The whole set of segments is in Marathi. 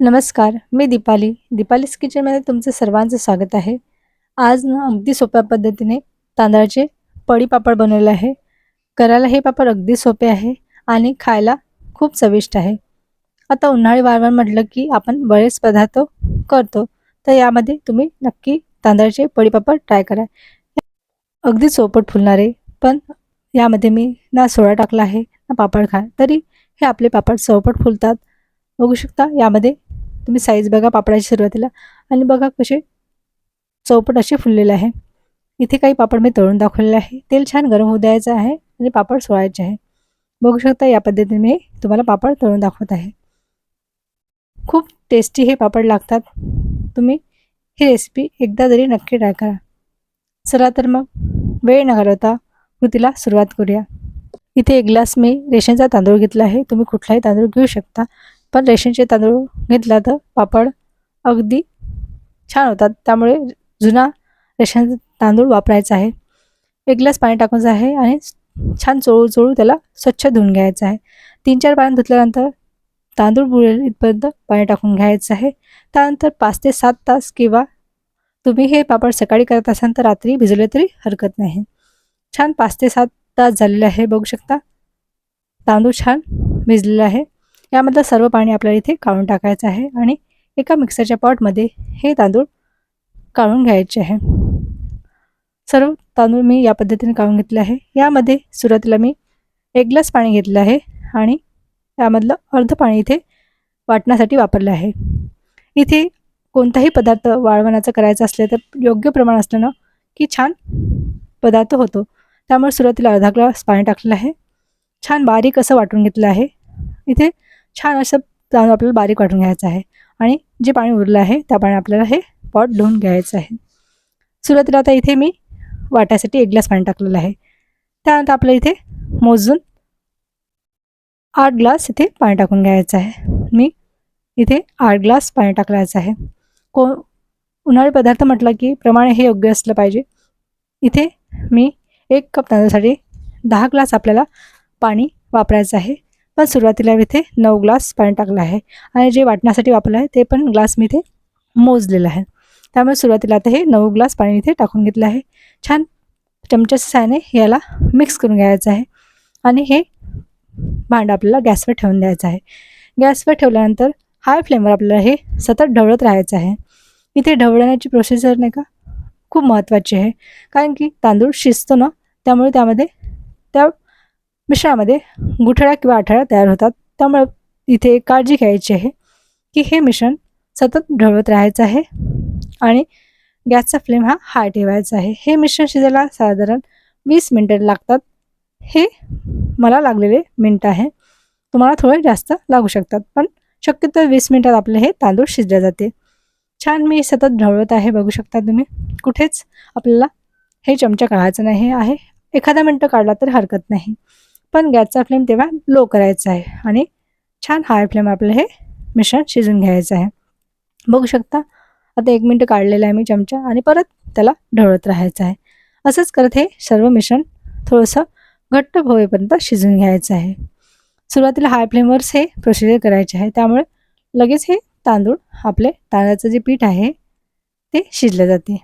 नमस्कार मी दीपाली. दीपालीस किचनमध्ये तुमचं सर्वांचं स्वागत आहे. आज ना अगदी सोप्या पद्धतीने तांदळाचे पडी पापड बनवले आहे. करायला हे पापड अगदी सोपे आहे आणि खायला खूप चविष्ट आहे. आता उन्हाळी वाळवण म्हटलं की आपण बरेच पदार्थ करतो तर यामध्ये तुम्ही नक्की तांदळाचे पडी पापड ट्राय करा. अगदी चोपट फुलणारे पण यामध्ये मी ना सोडा टाकला आहे ना पापड खा तरी हे आपले पापड चौपट फुलतात. बघू शकता यामध्ये तुम्ही साईज बघा पापडाची सुरुवातीला. आणि बघा कसे चौपट असे फुललेले आहे. इथे काही पापड मी तळून दाखवलेले आहे. तेल छान गरम होऊ द्यायचं आहे आणि पापड सोळायचे आहे. बघू शकता या पद्धतीने मी तुम्हाला पापड तळून दाखवत आहे. खूप टेस्टी हे पापड लागतात. तुम्ही ही रेसिपी एकदा तरी नक्की ट्राय करा. चला तर मग वेळ न घालवता कृतीला सुरुवात करूया. इथे एक ग्लास मी रेशनचा तांदूळ घेतला आहे. तुम्ही कुठलाही तांदूळ घेऊ शकता. पण रेशनचे तांदूळ घेतला तर पापड अगदी छान होतात. त्यामुळे जुना रेशन तांदूळ वापरायचा आहे. एक ग्लास पाणी टाकायचं आहे आणि छान चोळू चोळू त्याला स्वच्छ धुवून घ्यायचं आहे. तीन चार पाणी धुतल्यानंतर तांदूळ बुडेल इथपर्यंत पाणी टाकून घ्यायचं आहे. त्यानंतर पाच ते सात तास किंवा तुम्ही हे पापड सकाळी करत असाल तर रात्री भिजवले तरी हरकत नाही. छान पाच ते सात तास झालेले आहे. बघू शकता. तांदूळ छान भिजलेला आहे. यामधलं सर्व पाणी आपल्याला इथे काढून टाकायचं आहे आणि एका मिक्सरच्या पॉटमध्ये हे तांदूळ काढून घ्यायचे आहे. सर्व तांदूळ मी या पद्धतीने काढून घेतले आहे. यामध्ये सुरुवातीला मी एक ग्लास पाणी घेतलं आहे आणि यामधलं अर्ध पाणी इथे वाटण्यासाठी वापरलं आहे. इथे कोणताही पदार्थ वाळवण्याचं करायचं असले तर योग्य प्रमाण असलं ना की छान पदार्थ होतो. त्यामुळे सुरुवातीला अर्धा ग्लास पाणी टाकलेलं आहे. छान बारीक असं वाटून घेतलं आहे. इथे छान असं तांदूळ आपल्याला बारीक वाटून घ्यायचं आहे. आणि जे पाणी उरलं आहे त्या पाणी आपल्याला हे पॉट धुवून घ्यायचं आहे. सुरुवातीला आता इथे मी वाट्यासाठी एक ग्लास पाणी टाकलेलं आहे. त्यानंतर आपल्या इथे मोजून आठ ग्लास इथे पाणी टाकून घ्यायचं आहे. मी इथे आठ ग्लास पाणी टाकलायचं आहे. को उन्हाळी पदार्थ म्हटलं की प्रमाणे हे योग्य असलं पाहिजे. इथे मी एक कप तांदळासाठी दहा ग्लास आपल्याला पाणी वापरायचं आहे. पण सुरुवातीला मी इथे नऊ ग्लास पाणी टाकलं आहे. आणि जे वाटण्यासाठी वापरलं आहे ते पण ग्लास मी इथे मोजलेलं आहे. त्यामुळे सुरुवातीला आता हे नऊ ग्लास पाणी इथे टाकून घेतलं आहे. छान चमच्याच्या साहाय्याने याला मिक्स करून घ्यायचं आहे. आणि हे भांडं आपल्याला गॅसवर ठेवून द्यायचं आहे. गॅसवर ठेवल्यानंतर हाय फ्लेमवर आपल्याला हे सतत ढवळत राहायचं आहे. इथे ढवळण्याची प्रोसेसर नाही का? खूप महत्त्वाची आहे. कारण की तांदूळ शिजतो ना त्यामुळे त्यामध्ये त्या मिश्रणामध्ये गुठळ्या किंवा आठळ्या तयार होतात. त्यामुळे इथे काळजी घ्यायची आहे की हे मिश्रण सतत ढवळत राहायचं आहे आणि गॅसचा फ्लेम हा हाय ठेवायचा आहे. हे मिश्रण शिजायला साधारण वीस मिनटं लागतात. हे मला लागलेले मिनटं आहे. तुम्हाला थोडे जास्त लागू शकतात पण शक्यतो वीस मिनटात आपले हे तांदूळ शिजले जाते. छान मी सतत ढवळत आहे बघू शकता तुम्ही. कुठेच आपल्याला हे चमचा काढायचं नाही आहे. एखादा मिनटं काढला तर हरकत नाही. पण गॅसचा फ्लेम तेव्हा लो करायचा आहे. आणि छान हाय फ्लेम आपलं हे मिश्रण शिजून घ्यायचं आहे. बघू शकता आता एक मिनटं काढलेलं आहे मी चमचा आणि परत त्याला ढवळत राहायचं आहे. असंच करत हे सर्व मिश्रण थोडंसं घट्ट होईपर्यंत शिजून घ्यायचं आहे. सुरुवातीला हाय फ्लेमवरच हे प्रोसिजर करायचे आहे. त्यामुळे लगेच हे तांदूळ आपले तांदळाचं जे पीठ आहे ते शिजलं जाते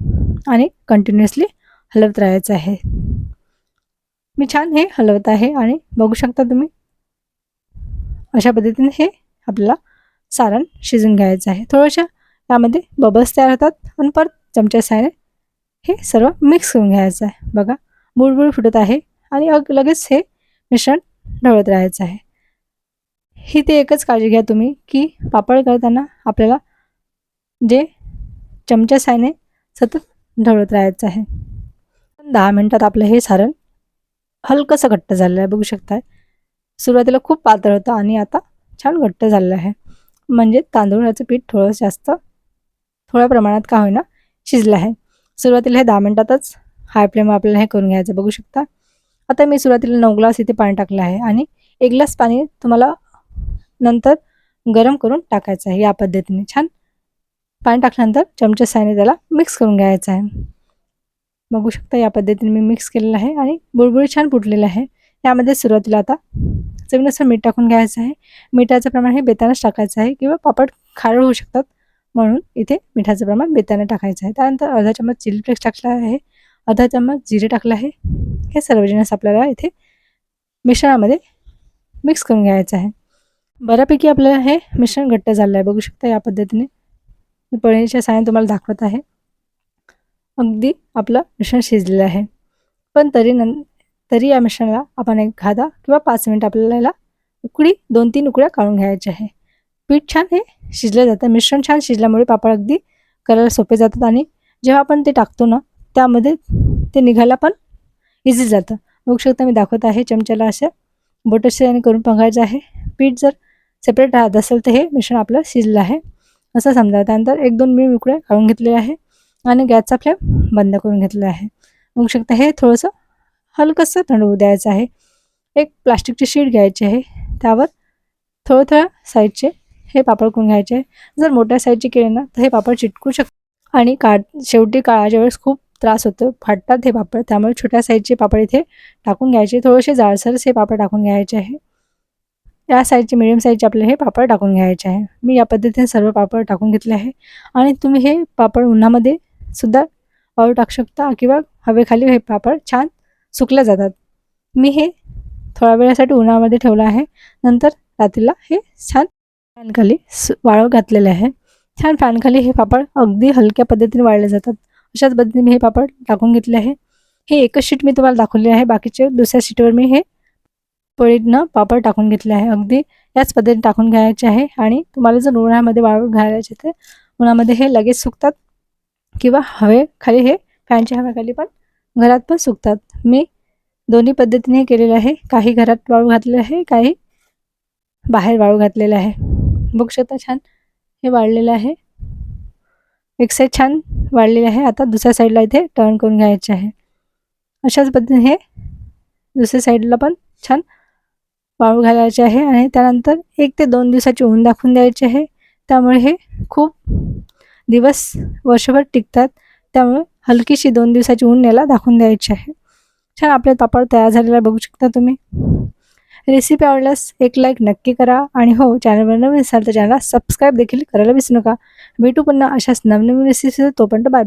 आणि कंटिन्युअसली हलवत राहायचं आहे. मी छान हे हलवत आहे आणि बघू शकता तुम्ही. अशा पद्धतीने हे आपल्याला सारण शिजून घ्यायचं आहे. थोडंशा यामध्ये बबल्स तयार होतात आणि परत चमच्या सायने हे सर्व मिक्स करून घ्यायचं आहे. बघा बुडबुड फुटत आहे आणि अग लगेच हे मिश्रण ढवळत राहायचं आहे. ही ते एकच काळजी घ्या तुम्ही की पापड करताना आपल्याला जे चमच्या सायने सतत ढवळत राहायचं आहे. दहा मिनटात आपलं हे सारण हलकंसं घट्ट झालेलं आहे बघू शकताय. सुरुवातीला खूप पातळ होतं आणि आता छान घट्ट झालेलं आहे. म्हणजे तांदूळाचं पीठ थोडं जास्त थोड्या प्रमाणात का होईना शिजलं आहे. सुरुवातीला हे दहा मिनटातच हाय फ्लेम आपल्याला हे करून घ्यायचं बघू शकता. आता मी सुरुवातीला नऊ ग्लास इथे पाणी टाकलं आहे आणि एक ग्लास पाणी तुम्हाला नंतर गरम करून टाकायचं आहे या पद्धतीने. छान पाणी टाकल्यानंतर चमच्या सायने त्याला मिक्स करून घ्यायचं आहे. बघू शकता या पद्धतीने मी मिक्स केलेलं आहे आणि बुळबुळी छान फुटलेलं आहे. यामध्ये सुरुवातीला आता चवीनुसार मीठ टाकून घ्यायचं आहे. मिठाचं प्रमाण हे बेतानच टाकायचं आहे किंवा पापड खारळ होऊ शकतात. म्हणून इथे मिठाचं प्रमाण बेताने टाकायचं आहे. त्यानंतर अर्धा चम्मच चिली फ्लेक्स टाकला आहे. अर्धा चम्मच जिरे टाकलं आहे. हे सर्व आपल्याला इथे मिश्रणामध्ये मिक्स करून घ्यायचं आहे. बऱ्यापैकी आपल्याला हे मिश्रण घट्ट झालं आहे. बघू शकता या पद्धतीने. मी पळणीच्या साहाय्याने तुम्हाला दाखवत आहे. अगदी आपलं मिश्रण शिजलेलं आहे. पण तरी नं तरी या मिश्रणाला आपण एक दहा किंवा पाच मिनिट आपल्याला याला उकडी दोन तीन उकड्या काढून घ्यायच्या आहे. पीठ छान हे शिजलं जातं. मिश्रण छान शिजल्यामुळे पापड अगदी करायला सोपे जातात आणि जेव्हा आपण ते टाकतो ना त्यामध्ये ते निघायला पण इझी जातं. बघू शकता मी दाखवत आहे चमच्याला अशा आणि करून पंगायचं आहे. पीठ जर सेपरेट राहत असेल तर हे मिश्रण आपलं शिजलं आहे. असं समजा. त्यानंतर एक दोन मी उकड्या काढून घेतलेले आहे. आणि गॅसचा फ्लेम बंद करून घेतलेला आहे. बघू शकता हे थोडंसं हलकंसं थंड होऊ द्यायचं आहे. एक प्लास्टिकची शीट घ्यायची आहे. त्यावर थोडं थोडं साईडचे हे पापड करून घ्यायचे आहे. जर मोठ्या साईजचे केले ना तर हे पापड चिटकू शक आणि काढ शेवटी काळाच्या वेळेस खूप त्रास होतो. फाटतात हे पापड. त्यामुळे छोट्या साईजचे पापड इथे टाकून घ्यायचे. थोडेसे जाळसरच हे पापड टाकून घ्यायचे आहे. या साईजचे मिडियम साईजचे आपले हे पापड टाकून घ्यायचे आहे. मी या पद्धतीने सर्व पापड टाकून घेतले आहे. आणि तुम्ही हे पापड उन्हामध्ये सुद्धा वाळू टाकू शकता किंवा हवेखाली हे पापड छान सुकले जातात. मी हे थोड्या वेळासाठी उन्हामध्ये ठेवलं आहे. नंतर रात्रीला हे छान फॅनखाली सु वाळव घातलेले आहे. छान फॅनखाली हे पापड अगदी हलक्या पद्धतीने वाळले जातात. अशाच पद्धतीने मी हे पापड टाकून घेतले आहे. हे एकच शीट मी तुम्हाला दाखवले आहे. बाकीचे दुसऱ्या शीटवर मी हे पळीतनं पापड टाकून घेतले आहे. अगदी याच पद्धतीने टाकून घ्यायचे आहे. आणि तुम्हाला जर उन्हामध्ये वाळवून घालायचे तर उन्हामध्ये हे लगेच सुकतात. किंवा हवे खाली हे फॅनच्या हवेखाली पण घरात पण सुकतात. मी दोन्ही पद्धतीने हे केलेलं आहे. काही घरात वाळू घातलेलं आहे काही बाहेर वाळू घातलेलं आहे. बघू शकता छान हे वाळलेलं आहे. एक साईड छान वाढलेलं आहे. आता दुसऱ्या साईडला इथे टर्न करून घ्यायचे आहे. अशाच पद्धतीने हे दुसऱ्या साईडला पण छान वाळू घालायचे आहे. आणि त्यानंतर एक ते दोन दिवसाची ऊन दाखवून द्यायचे आहे. त्यामुळे हे खूप दिवस वर्षभर टिकतात त्यामुळे हलकीशी दोन दिवसाची ऊन याला दाखवून द्यायची आहे. छान आपले पापड तयार झालेला बघू शकता तुम्ही. रेसिपी आवडल्यास एक लाईक नक्की करा आणि हो चॅनलवर नवीन असाल तर चॅनलला सबस्क्राईब देखील करायला विसरू नका. भेटू पुन्हा अशाच नवनवीन रेसिपी तोपर्यंत बाय